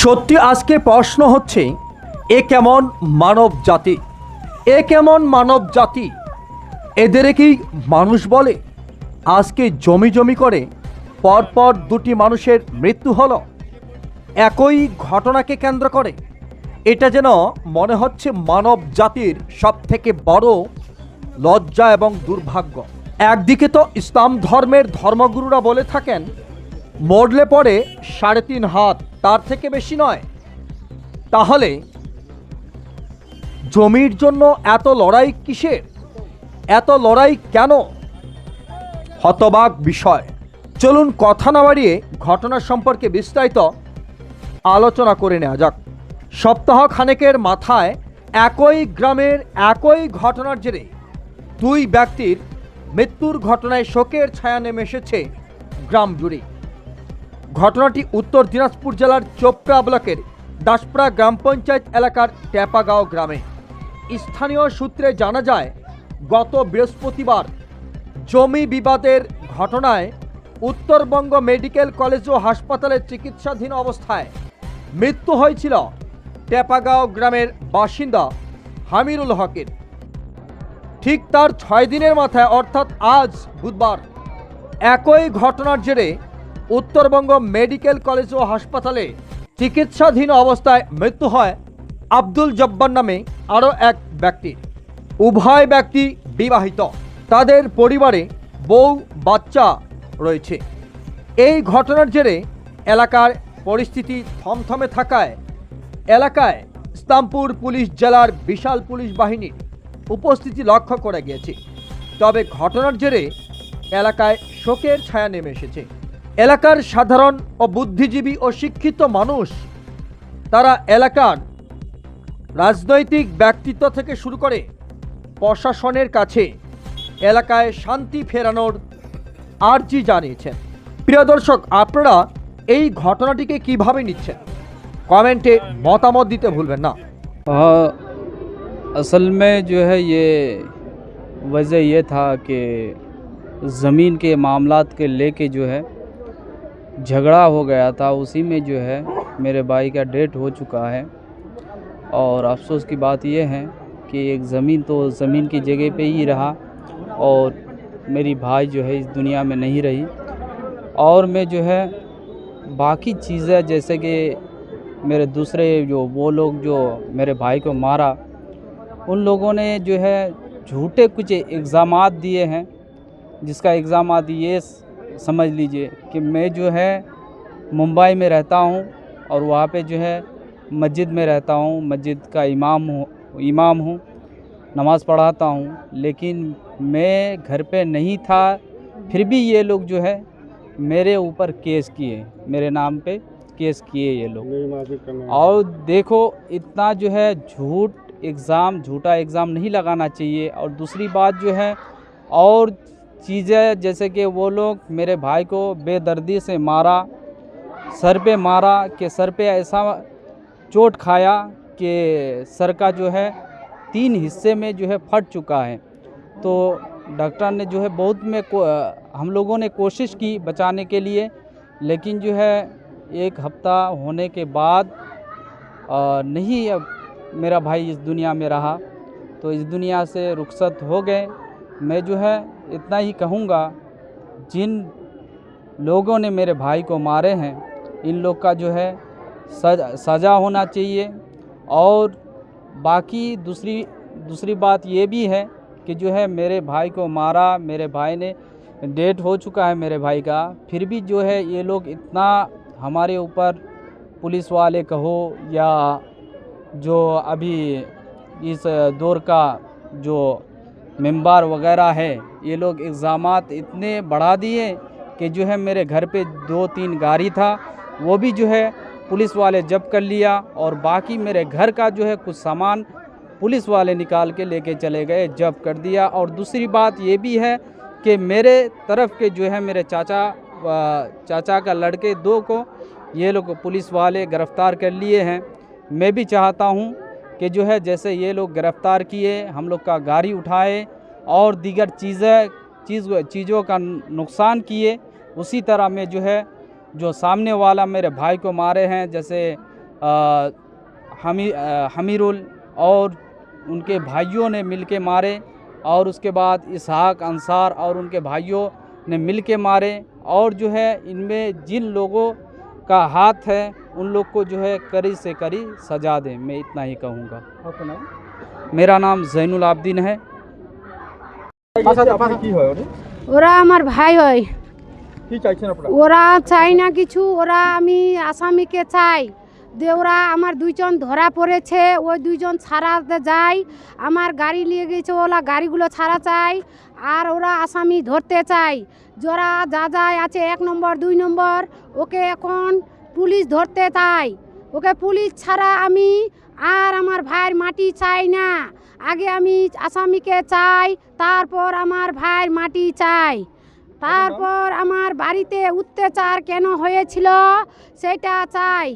সত্যি আজকে প্রশ্ন হচ্ছে, এ কেমন মানব জাতি? এ কেমন মানব জাতি? এদের কি মানুষ বলে, আজকে জমি জমি করে, পরপর দুটি মানুষের মৃত্যু হলো? একই ঘটনাকে কেন্দ্র করে, এটা যেন মনে হচ্ছে মানব জাতির সব থেকে বড় লজ্জা এবং দুর্ভাগ্য। একদিকে তো ইসলাম ধর্মের ধর্মগুরুরা বলে থাকেন, মরলে পরে সাড়ে তিন হাত তার থেকে বেশি নয়। তাহলে জমির জন্য এত লড়াই কিসের? এত লড়াই কেন? হতবাক বিষয়। চলুন কথা না বাড়িয়ে ঘটনা সম্পর্কে বিস্তারিত আলোচনা করে নেওয়া যাক। সপ্তাহ খানেকের মাথায় একই গ্রামের একই ঘটনার জেরে দুই ব্যক্তির মৃত্যুর ঘটনায় শোকের ছায়া নেমে এসেছে গ্রাম জুড়ে ঘটনাটি উত্তর দিনাজপুর জেলার চোপড়া ব্লকের দাসপাড়া গ্রাম পঞ্চায়েত এলাকার ট্যাপাগাঁও গ্রামে। স্থানীয় সূত্রে জানা যায়, গত বৃহস্পতিবার জমি বিবাদের ঘটনায় উত্তরবঙ্গ মেডিকেল কলেজ ও হাসপাতালে চিকিৎসাধীন অবস্থায় মৃত্যু হয়েছিল টেপাগাঁও গ্রামের বাসিন্দা হামিরুল হকের। ঠিক তার ছয় দিনের মাথায়, অর্থাৎ আজ বুধবার, একই ঘটনার জেরে উত্তরবঙ্গ মেডিকেল কলেজ ও হাসপাতালে চিকিৎসাধীন অবস্থায় মৃত্যু হয় আব্দুল জব্বার নামে আরও এক ব্যক্তির। উভয় ব্যক্তি বিবাহিত। তাদের পরিবারে বউ, বাচ্চা রয়েছে। এই ঘটনার জেরে এলাকার পরিস্থিতি থমথমে থাকায় এলাকায় ইসলামপুর পুলিশ জেলার বিশাল পুলিশ বাহিনীর উপস্থিতি লক্ষ্য করা গিয়েছে। তবে ঘটনার জেরে এলাকায় শোকের ছায়া নেমে এসেছে। এলাকার সাধারণ ও বুদ্ধিজীবী ও শিক্ষিত মানুষ তারা এলাকার রাজনৈতিক ব্যক্তিত্ব থেকে শুরু করে প্রশাসনের কাছে এলাকায় শান্তি ফেরানোর আর্জি জানিয়েছেন প্রিয় দর্শক আপনারা এই ঘটনাটিকে কিভাবে নিচ্ছেন কমেন্টে মতামত দিতে ভুলবেন না हाँ असल में जो है ये वजह ये था कि ज़मीन के मामलात के लेके जो है झगड़ा हो गया था, उसी में जो है मेरे भाई का डेट हो चुका है। और अफसोस की बात ये है कि एक ज़मीन तो ज़मीन की जगह पे ही रहा और मेरी भाई जो है इस दुनिया में नहीं रही। और मैं जो है बाकी चीज़ें जैसे कि मेरे दूसरे जो वो लोग जो मेरे भाई को मारा, उन लोगों ने जो है झूठे कुछ इल्ज़ाम दिए हैं, जिसका इल्ज़ाम ये समझ लीजिए कि मैं जो है मुंबई में रहता हूँ और वहाँ पे जो है मस्जिद में रहता हूँ मस्जिद का इमाम हूँ इमाम हूँ नमाज़ पढ़ाता हूँ। लेकिन मैं घर पे नहीं था फिर भी ये लोग जो है मेरे ऊपर केस किए मेरे नाम पे केस किए ये लोग। और देखो इतना जो है झूठ एग्ज़ाम झूठा एग्ज़ाम नहीं लगाना चाहिए। और दूसरी बात जो है और चीज़ें जैसे कि वो लोग मेरे भाई को बेदर्दी से मारा सर पे मारा कि सर पे ऐसा चोट खाया कि सर का जो है तीन हिस्से में जो है फट चुका है। तो डॉक्टर ने जो है बहुत में हम लोगों ने कोशिश की बचाने के लिए लेकिन जो है एक हफ़्ता होने के बाद अ, नहीं अब मेरा भाई इस दुनिया में रहा तो इस दुनिया से रुखसत हो गए। मैं जो है इतना ही कहूँगा, जिन लोगों ने मेरे भाई को मारे हैं, इन लोग का जो है सजा, सज़ा होना चाहिए। और बाकी दूसरी दूसरी बात ये भी है कि जो है मेरे भाई को मारा, मेरे भाई ने डेट हो चुका है मेरे भाई का, फिर भी जो है ये लोग इतना हमारे ऊपर पुलिस वाले कहो या जो अभी इस दौर का जो मेंबर वगैरह है, ये लोग इल्ज़ाम इतने बढ़ा दिए कि जो है मेरे घर पे दो तीन गाड़ी था, वो भी जो है पुलिस वाले जब कर लिया और बाकी मेरे घर का जो है कुछ सामान पुलिस वाले निकाल के लेके चले गए जब कर दिया। और दूसरी बात ये भी है कि मेरे तरफ़ के जो है मेरे चाचा चाचा का लड़के दो को, ये लोग पुलिस वाले गिरफ़्तार कर लिए हैं। मैं भी चाहता हूँ कि जो है जैसे ये लोग गिरफ़्तार किए, हम लोग का गाड़ी उठाए और दीगर चीज़ें, चीज़, चीज़ों का नुकसान किए। उसी तरह में जो है, जो सामने वाला मेरे भाई को मारे हैं, जैसे हमी हमीरुल और उनके भाइयों ने मिलके मारे और उसके बाद इसहाक, अंसार और उनके भाइयों ने मिलके मारे और जो है इनमें जिन लोगों का हाथ है उन लोग को जो है कड़ी से कड़ी सजा दें मैं इतना ही कहूँगा আপনার নাম मेरा नाम जैनुल आबदीन है আপনার কি হয় ওটা ওরা আমার ভাই হয় কি চাইছেন আপনারা ওরা চাই না কিছু ওরা আমি আসামিকে চাই যে ওরা আমার দুইজন ধরা পড়েছে ওই দুইজন ছাড়াতে যায় আমার গাড়ি নিয়ে গেছে ওরা গাড়িগুলো ছাড়া চাই আর ওরা আসামি ধরতে চাই যারা যা যায় আছে এক নম্বর দুই নম্বর ওকে এখন পুলিশ ধরতে তাই ওকে পুলিশ ছাড়া আমি আর আমার ভাইয়ের মাটি চাই না। আগে আমি আসামিকে চাই, তারপর আমার ভাইয়ের মাটি চাই। তারপর আমার বাড়িতে অত্যাচার কেন হয়েছিল সেটা চাই।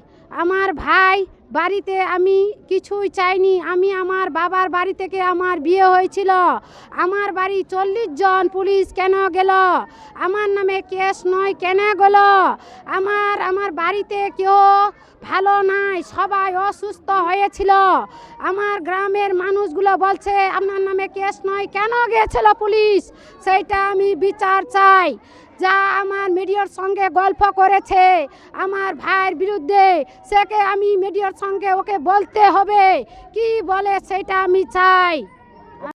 আমার ভাই বাড়িতে আমি কিছুই চাইনি। আমি আমার বাবার বাড়ি থেকে আমার বিয়ে হয়েছিল। আমার বাড়ি চল্লিশ জন পুলিশ কেন গেল? আমার নামে কেস নয় কেন গেল? আমার আমার বাড়িতে কেউ ভালো নাই, সবাই অসুস্থ হয়েছিল। আমার গ্রামের মানুষগুলো বলছে, আপনার নামে কেস নয় কেন গিয়েছিল পুলিশ? সেইটা আমি বিচার চাই। যা আমার মিডিয়ার সঙ্গে গল্প করেছে, আমার ভাইয়ের বিরুদ্ধে, সেকে আমি মিডিয়ার সঙ্গে ওকে বলতে হবে। কি বলে সেটা আমি চাই?